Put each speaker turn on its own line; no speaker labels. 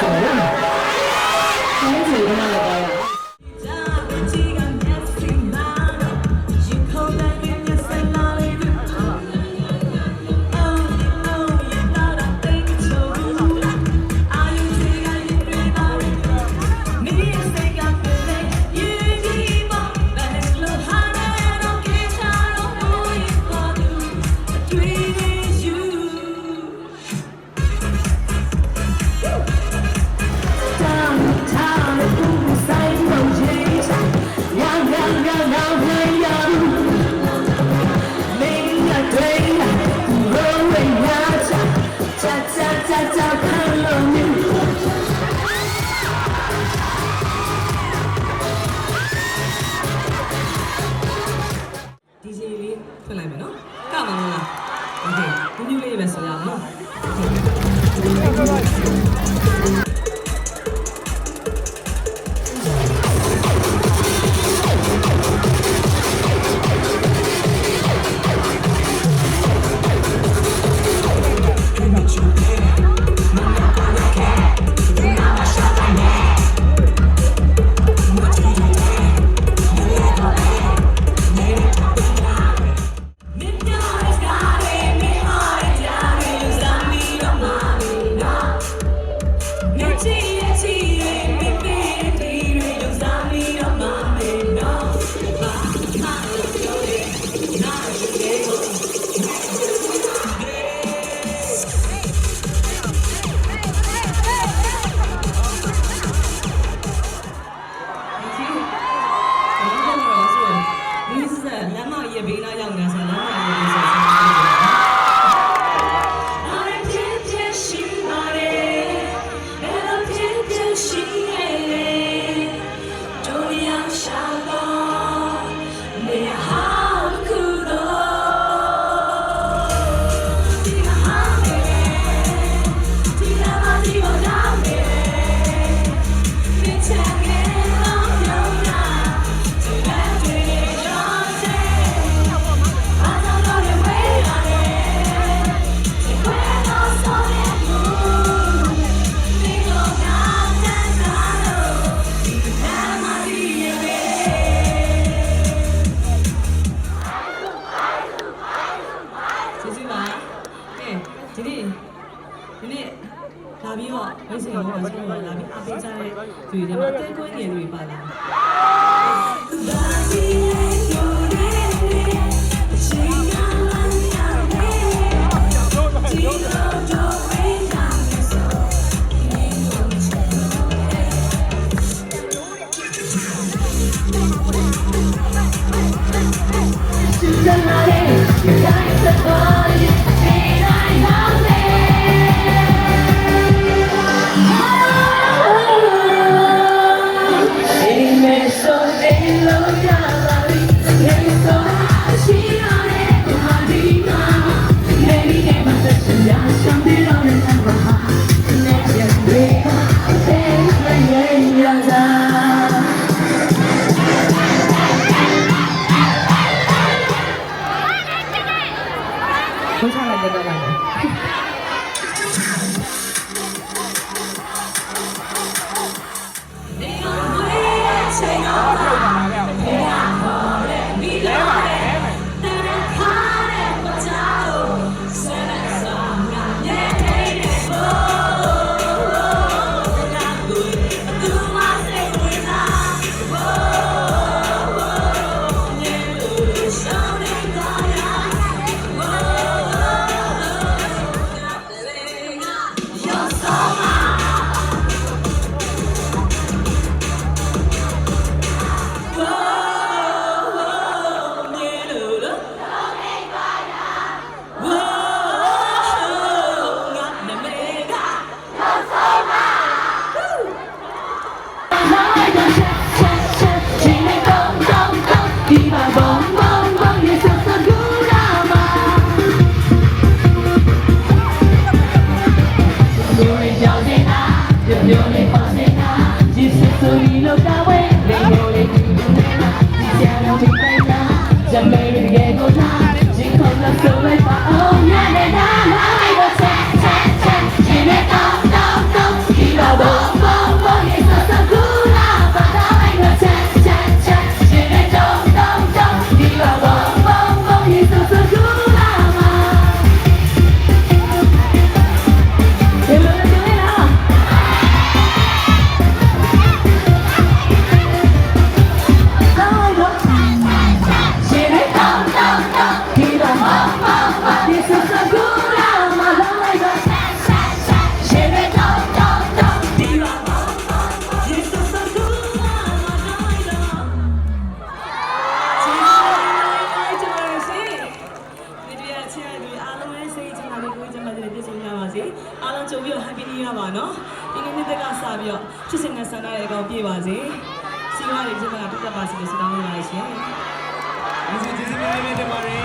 สองสองสี่มา တွေထဲမှာတဲကွင်းငယ်တွေပါလာတယ် 看这个了。没？that way. တဲ့ဒီအားလုံးရဲ့စိတ်ချမ်းသာတဲ့ကိုယ်ကျမ်းမာတဲ့ပြည့်စုံကြပါစေအားလုံးကြုံပြီးတော့ happy new year ပါနော်ဒီနေ့နေ့တက်ကစပြီးတော့ချစ်စင်နဲ့ဆန္ဒရဲ့အကောင်ပြည့်ပါစေစီးပွားရေးကျမ်းမာတက်ပါစေလို့ဆုတောင်းပေးပါရှင်ဒီစီကျေးဇူးများပဲတင်ပါတယ်